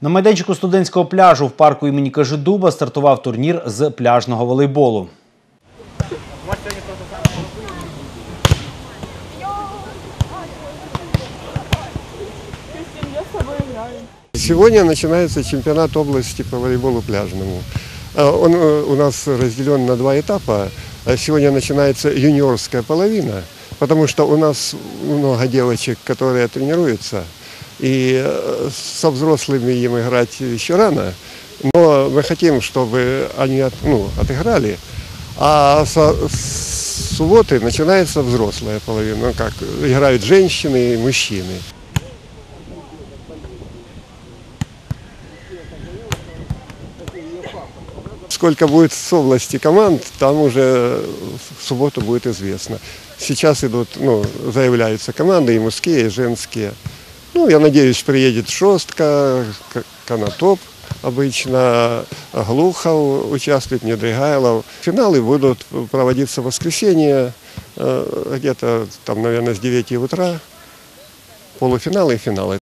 На майданчику студентського пляжу в парку імені Кажедуба стартував турнір з пляжного волейболу. Сегодня начинается чемпионат области по волейболу пляжному. А Он э, у нас разделен на два этапа. А Сегодня начинается юниорская половина, потому что у нас много девочек, которые тренируются, и э, со взрослыми им играть еще рано. Но мы хотим, чтобы они от- ну, отыграли. А со с субботы начинается взрослая половина, ну, как играют женщины и мужчины. Сколько будет с области команд, там уже в субботу будет известно. Сейчас идут, ну, заявляются команды и мужские, и женские. Ну, я надеюсь, приедет Шостка, Конотоп обычно, Глухов участвует, Недригайлов. Финалы будут проводиться в воскресенье, э, где-то там, наверное, с 9 утра. Полуфиналы и финалы.